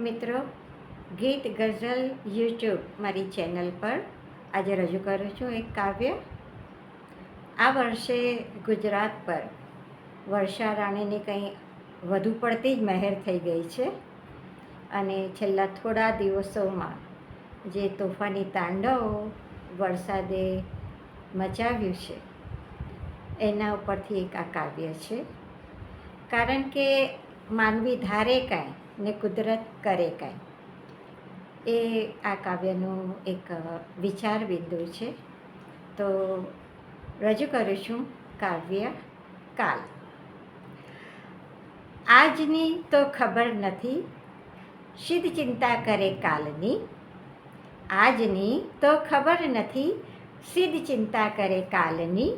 મિત્રો, ગીત, ગઝલ, યુટ્યુબ મારી ચેનલ પર આજે રજૂ કરું છું એક કાવ્ય. આ વર્ષે ગુજરાત પર વર્ષા રાણીની કંઈ વધુ પડતી જ મહેર થઈ ગઈ છે અને છેલ્લા થોડા દિવસોમાં જે તોફાની તાંડવ, વરસાદે મચાવ્યું છે, એના ઉપરથી એક આ કાવ્ય છે. કારણ કે માનવી ધારે કાંઈ ને કુદરત કરે કાંઈ. એ આ કાવ્યનું એક વિચાર બિંદુ છે. તો રજૂ કરું છું કાવ્ય કાલ. આજની તો ખબર નથી, સિદ્ધ ચિંતા કરે કાલની. આજની તો ખબર નથી, સિદ્ધ ચિંતા કરે કાલની.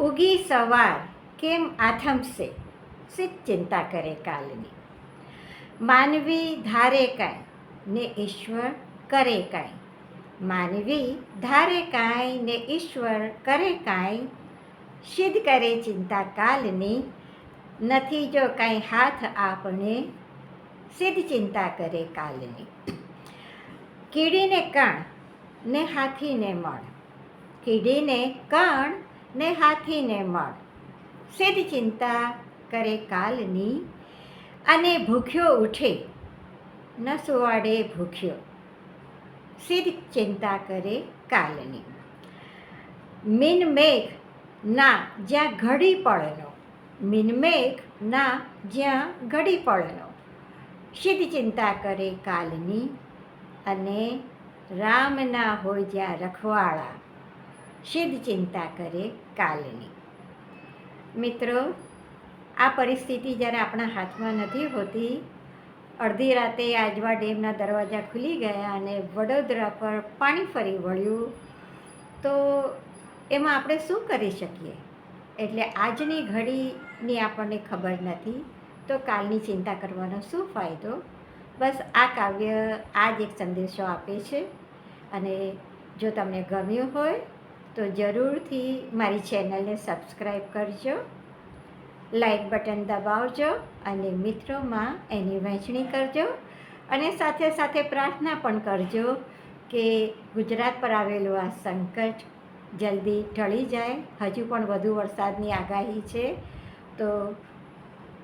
ઉગી સવાર કેમ આથમશે, સિદ્ધ ચિંતા કરે કાલની. માનવી ધારે કાંઈ ને ઈશ્વર કરે કાંઈ. માનવી ધારે કાંઈ ને ઈશ્વર કરે કાંઈ. સિદ્ધ કરે ચિંતા કાલની, નથી જો કાંઈ હાથ આપણે, સિદ્ધ ચિંતા કરે કાલની. કીડીને કણ ને હાથીને મળ. કીડીને કણ ને હાથીને મળ. સિદ્ધ ચિંતા કરે કાલની અને ભૂખ્યો ઉઠે. ન સુવાડે ભૂખ્યો. સિદ્ધ ચિંતા કરે કાલની. મિન મેઘ ના જ્યાં ઘડી પડનો. મિન મેઘ ના જ્યાં ઘડી પડનો. સિદ્ધ ચિંતા કરે કાલની અને રામના હોય જ્યાં રખવાળા. સિદ્ધ ચિંતા કરે કાલની. મિત્રો આ પરિસ્થિતિ જ્યારે આપણા હાથમાં નથી હોતી, અડધી રાતે આજવા ડેમના દરવાજા ખુલી ગયા અને વડોદરા પર પાણી ફરી વળ્યું, તો એમાં આપણે શું કરી શકીએ? એટલે આજની ઘડીની આપણને ખબર નથી, તો કાલની ચિંતા કરવાનો શું ફાયદો? બસ આ કાવ્ય આ જ એક સંદેશો આપે છે અને જો તમને ગમ્યું હોય, તો જરૂરથી મારી ચેનલને સબસ્ક્રાઈબ કરજો. લાઈક બટન દબાવજો અને મિત્રોમાં એની વહેંચણી કરજો. અને સાથે સાથે પ્રાર્થના પણ કરજો કે ગુજરાત પર આવેલું આ સંકટ જલ્દી ટળી જાય. હજુ પણ વધુ વરસાદની આગાહી છે. તો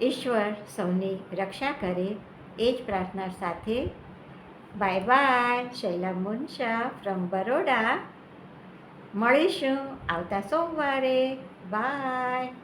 ઈશ્વર સૌની રક્ષા કરે. એ જ પ્રાર્થના સાથે bye bye. Shaila Munsha from Baroda. મળીશું આવતા સોમવારે. બાય.